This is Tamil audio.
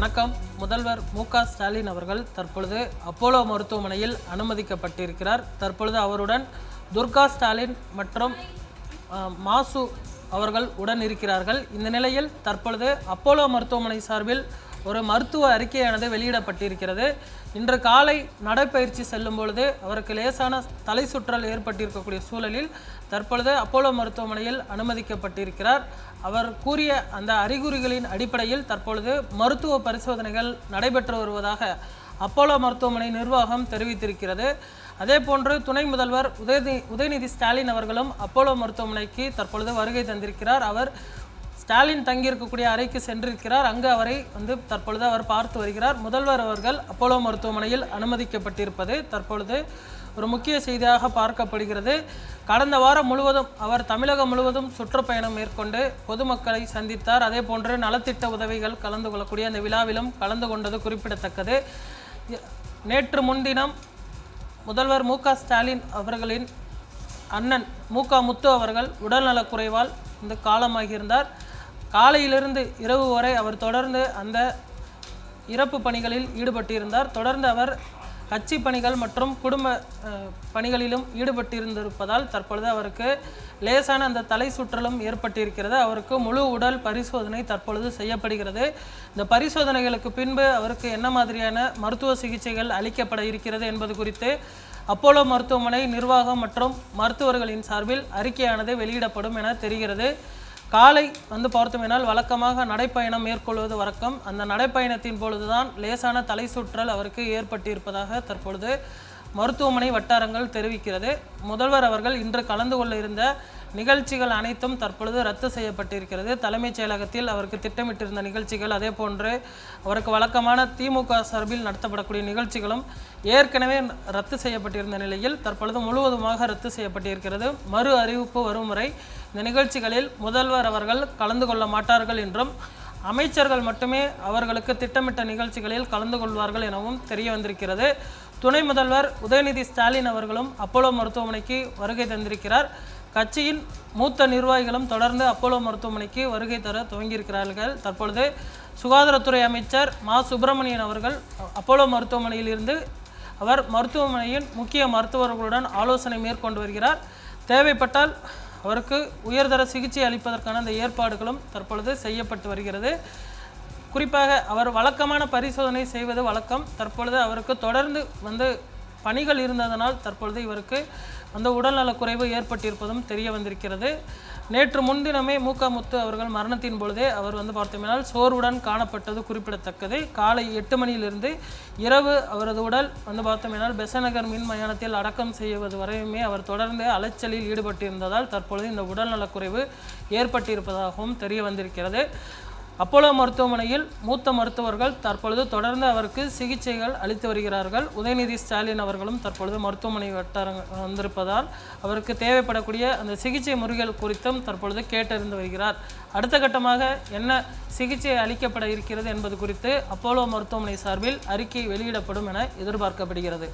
வணக்கம். முதல்வர் மு ஸ்டாலின் அவர்கள் தற்பொழுது அப்போலோ மருத்துவமனையில் அனுமதிக்கப்பட்டிருக்கிறார். தற்பொழுது அவருடன் துர்கா ஸ்டாலின் மற்றும் மாசு அவர்கள் உடன் இருக்கிறார்கள். இந்த நிலையில் தற்பொழுது அப்போலோ மருத்துவமனை சார்பில் ஒரு மருத்துவ அறிக்கையானது வெளியிடப்பட்டிருக்கிறது. இன்று காலை நடைப்பயிற்சி செல்லும் பொழுது அவருக்கு லேசான தலை சுற்றல் ஏற்பட்டிருக்கக்கூடிய சூழலில் தற்பொழுது அப்போலோ மருத்துவமனையில் அனுமதிக்கப்பட்டிருக்கிறார். அவர் கூறிய அந்த அறிகுறிகளின் அடிப்படையில் தற்பொழுது மருத்துவ பரிசோதனைகள் நடைபெற்று வருவதாக அப்போலோ மருத்துவமனை நிர்வாகம் தெரிவித்திருக்கிறது. அதே போன்று துணை முதல்வர் உதயநிதி உதயநிதி ஸ்டாலின் அவர்களும் அப்போலோ மருத்துவமனைக்கு தற்பொழுது வருகை தந்திருக்கிறார். அவர் ஸ்டாலின் தங்கியிருக்கக்கூடிய அறைக்கு சென்றிருக்கிறார். அங்கு அவரை வந்து தற்பொழுது அவர் பார்த்து வருகிறார். முதல்வர் அவர்கள் அப்போலோ மருத்துவமனையில் அனுமதிக்கப்பட்டிருப்பது தற்பொழுது ஒரு முக்கிய செய்தியாக பார்க்கப்படுகிறது. கடந்த வாரம் முழுவதும் அவர் தமிழகம் முழுவதும் சுற்றுப்பயணம் மேற்கொண்டு பொதுமக்களை சந்தித்தார். அதே போன்று நலத்திட்ட உதவிகள் கலந்து கொள்ளக்கூடிய அந்த விழாவிலும் கலந்து கொண்டது குறிப்பிடத்தக்கது. நேற்று முன்தினம் முதல்வர் மு ஸ்டாலின் அவர்களின் அண்ணன் மு க முத்து அவர்கள் உடல்நலக்குறைவால் இந்த காலமாகியிருந்தார். காலையிலிருந்து இரவு வரை அவர் தொடர்ந்து அந்த இறப்பு பணிகளில் ஈடுபட்டிருந்தார். தொடர்ந்து அவர் கட்சி பணிகள் மற்றும் குடும்ப பணிகளிலும் ஈடுபட்டிருந்திருப்பதால் தற்பொழுது அவருக்கு லேசான அந்த தலை சுற்றலும் ஏற்பட்டிருக்கிறது. அவருக்கு முழு உடல் பரிசோதனை தற்பொழுது செய்யப்படுகிறது. இந்த பரிசோதனைகளுக்கு பின்பு அவருக்கு என்ன மாதிரியான மருத்துவ சிகிச்சைகள் அளிக்கப்பட இருக்கிறது என்பது குறித்து அப்போலோ மருத்துவமனை நிர்வாகம் மற்றும் மருத்துவர்களின் சார்பில் அறிக்கையானது வெளியிடப்படும் என தெரிகிறது. காலை வந்து பார்த்தோமேனால் வழக்கமாக நடைப்பயணம் மேற்கொள்வது வழக்கம். அந்த நடைப்பயணத்தின் பொழுதுதான் லேசான தலை சுற்றல் அவருக்கு ஏற்பட்டிருப்பதாக தற்பொழுது மருத்துவமனை வட்டாரங்கள் தெரிவிக்கிறது. முதல்வர் அவர்கள் இன்று கலந்து கொள்ள இருந்த நிகழ்ச்சிகள் அனைத்தும் தற்பொழுது ரத்து செய்யப்பட்டிருக்கிறது. தலைமைச் செயலகத்தில் அவருக்கு திட்டமிட்டிருந்த நிகழ்ச்சிகள் அதே போன்று அவருக்கு வழக்கமான திமுக சார்பில் நடத்தப்படக்கூடிய நிகழ்ச்சிகளும் ஏற்கனவே ரத்து செய்யப்பட்டிருந்த நிலையில் தற்பொழுது முழுவதுமாக ரத்து செய்யப்பட்டிருக்கிறது. மறு அறிவிப்பு வரும் வரை இந்த நிகழ்ச்சிகளில் முதல்வர் அவர்கள் கலந்து கொள்ள மாட்டார்கள் என்றும் அமைச்சர்கள் மட்டுமே அவர்களுக்கு திட்டமிட்ட நிகழ்ச்சிகளில் கலந்து கொள்வார்கள் எனவும் தெரிய வந்திருக்கிறது. துணை முதல்வர் உதயநிதி ஸ்டாலின் அவர்களும் அப்போலோ மருத்துவமனைக்கு வருகை தந்திருக்கிறார். கட்சியின் மூத்த நிர்வாகிகளும் தொடர்ந்து அப்போலோ மருத்துவமனைக்கு வருகை தர துவங்கியிருக்கிறார்கள். தற்பொழுது சுகாதாரத்துறை அமைச்சர் மா. சுப்பிரமணியன் அவர்கள் அப்போலோ மருத்துவமனையில் இருந்து அவர் மருத்துவமனையின் முக்கிய மருத்துவர்களுடன் ஆலோசனை மேற்கொண்டு வருகிறார். தேவைப்பட்டால் அவருக்கு உயர்தர சிகிச்சை அளிப்பதற்கான அந்த ஏற்பாடுகளும் தற்பொழுது செய்யப்பட்டு வருகிறது. குறிப்பாக அவர் வழக்கமான பரிசோதனை செய்வது வழக்கம். தற்பொழுது அவருக்கு தொடர்ந்து வந்து பணிகள் இருந்ததனால் தற்பொழுது இவருக்கு அந்த உடல்நலக்குறைவு ஏற்பட்டிருப்பதும் தெரிய வந்திருக்கிறது. நேற்று முன்தினமே மூக்க முத்து அவர்கள் மரணத்தின் பொழுதே அவர் வந்து பார்த்தோம்னால் சோர்வுடன் காணப்பட்டது குறிப்பிடத்தக்கது. காலை எட்டு மணியிலிருந்து இரவு அவரது உடல் வந்து பார்த்தோம்னால் பெசநகர் மின் மயானத்தில் அடக்கம் செய்வது வரையுமே அவர் தொடர்ந்து அலைச்சலில் ஈடுபட்டிருந்ததால் தற்பொழுது இந்த உடல்நலக்குறைவு ஏற்பட்டிருப்பதாகவும் தெரிய வந்திருக்கிறது. அப்போலோ மருத்துவமனையில் மூத்த மருத்துவர்கள் தற்பொழுது தொடர்ந்து அவருக்கு சிகிச்சைகள் அளித்து வருகிறார்கள். உதயநிதி ஸ்டாலின் அவர்களும் தற்பொழுது மருத்துவமனை வட்டாரங்க வந்திருப்பதால் அவருக்கு தேவைப்படக்கூடிய அந்த சிகிச்சை முறைகள் குறித்தும் தற்பொழுது கேட்டறிந்து வருகிறார். அடுத்த கட்டமாக என்ன சிகிச்சை அளிக்கப்பட இருக்கிறது என்பது குறித்து அப்போலோ மருத்துவமனை சார்பில் அறிக்கை வெளியிடப்படும் என எதிர்பார்க்கப்படுகிறது.